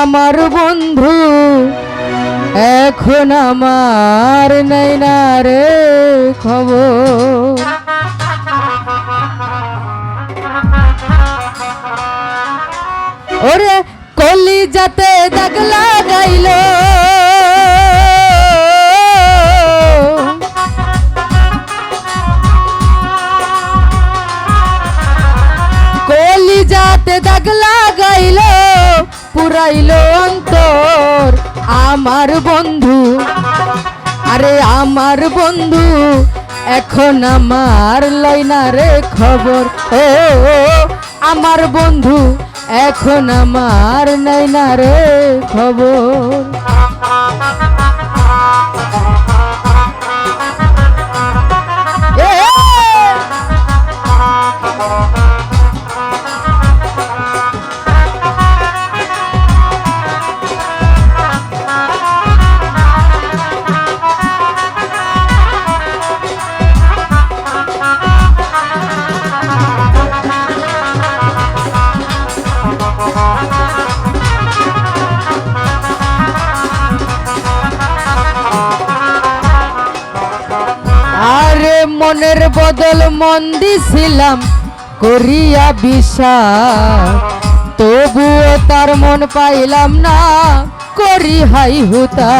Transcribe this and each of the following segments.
আমার বন্ধু এখন আমার নাই না রে খবর। ওরে কলি যাতে দাগ লাগাইল। পুরাইল অন্তর, আমার বন্ধু। আরে আমার বন্ধু, এখন আমার লইনা রে খবর। ও, আমার বন্ধু, এখন আমার নাই না রে খবর। আরে মনের বদল মন দিছিলাম করিয়া বিশ্বাস তবুও তার মন পাইলাম না, করি হাই হুতা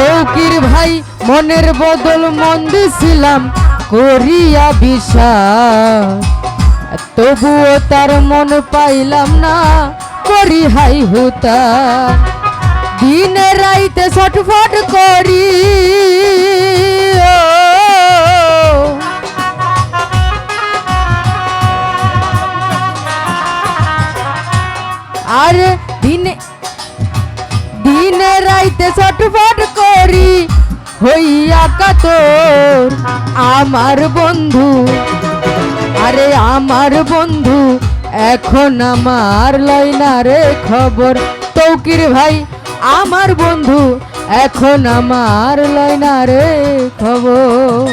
তৌকির ভাই, মনের বদল মন ছিলাম, করিয়া বিশ্বাস তবুও তার মন পাইলাম না করি হাই হুতা দিনে রাইতে ছটফট কাতর আমার বন্ধু। আরে আমার বন্ধু, এখন আমার লইনা রে খবর। তৌকির ভাই, আমার বন্ধু, এখন আমার লয়না রে খবর।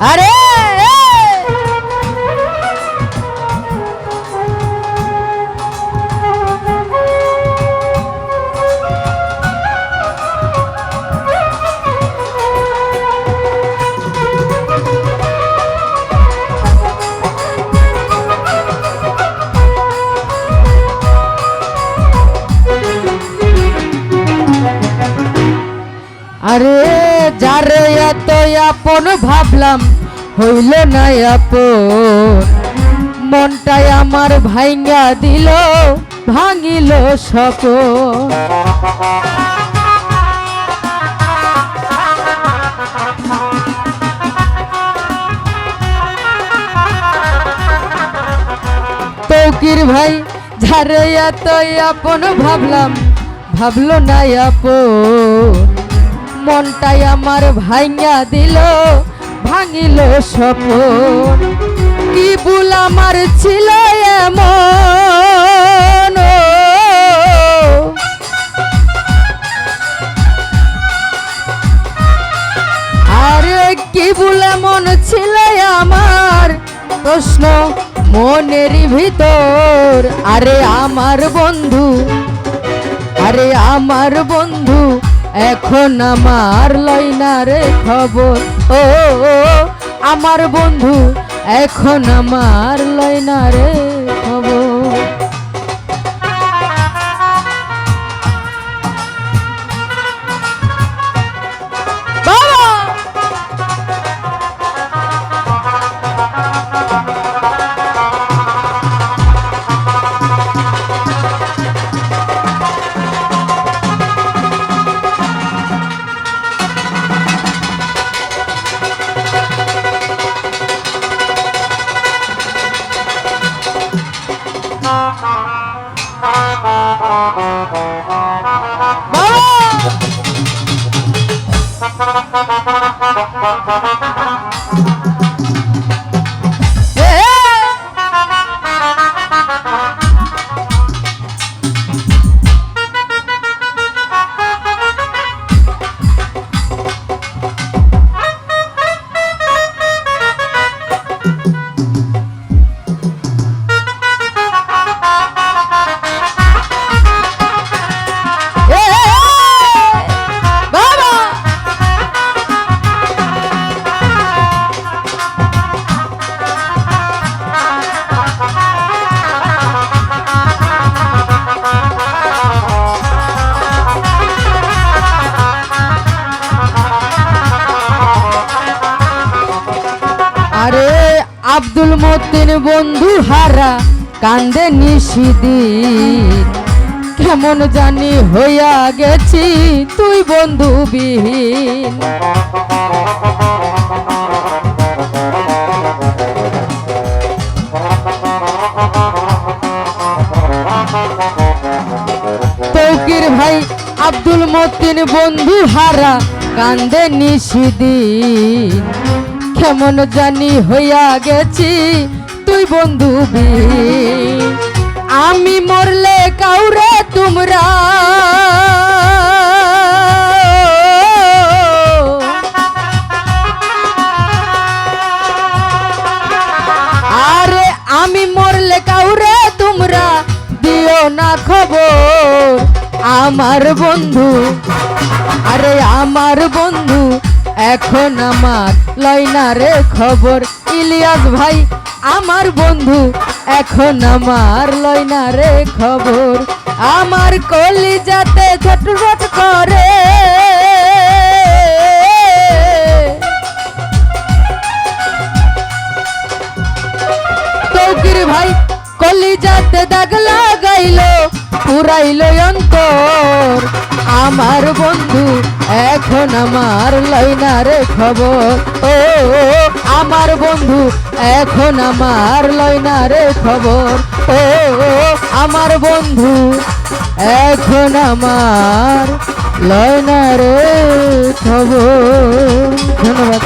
আরে আপন ভাবলাম, হইল না আপন। মনটাই আমার ভাঙ্গা দিল, ভাঙিল সকল তৌকির ভাই যারে এত আপন ভাবলাম, ভাবলো না আপন। মনটাই আমার ভাঙ্গা দিল, ভাঙিল স্বপন। কি ভুল আমার ছিল এমন। আরে কি বলে মন ছিল আমার? প্রশ্ন মনের ভিতর। আরে আমার বন্ধু, আরে আমার বন্ধু এখন আমার লাইনারে খবর। ও আমার বন্ধু এখন আমার লাইনারে রে Thank you. আরে আব্দুল মতিন বন্ধু হারা কান্দে নিশিদিন কেমন জানি হইয়া গেছি তুই বন্ধু বিহীন। তৌকির ভাই, আব্দুল মতিন বন্ধু হারা কান্দে নিশিদিন কেমন জানি হইয়া গেছি তুই বন্ধু আমি মরলে কাউরে তোমরা। আরে আমি মরলে কাউরে তোমরা, দিও না খবর। আমার বন্ধু, আরে আমার বন্ধু এখন আমার লয়না রে খবর। ইলিয়াস ভাই, আমার বন্ধু, এখন আমার লয়না রে খবর। আমার কলি যাতে করে। ভাই, কলিজাতে দাগ লাগাইলো। পুরাইলো অন্তর। আমার বন্ধু এখন আমার লইনারে খবর। ও, আমার বন্ধু এখন আমার লইনারে খবর। ও, আমার বন্ধু এখন আমার লইনারে খবর। ধন্যবাদ।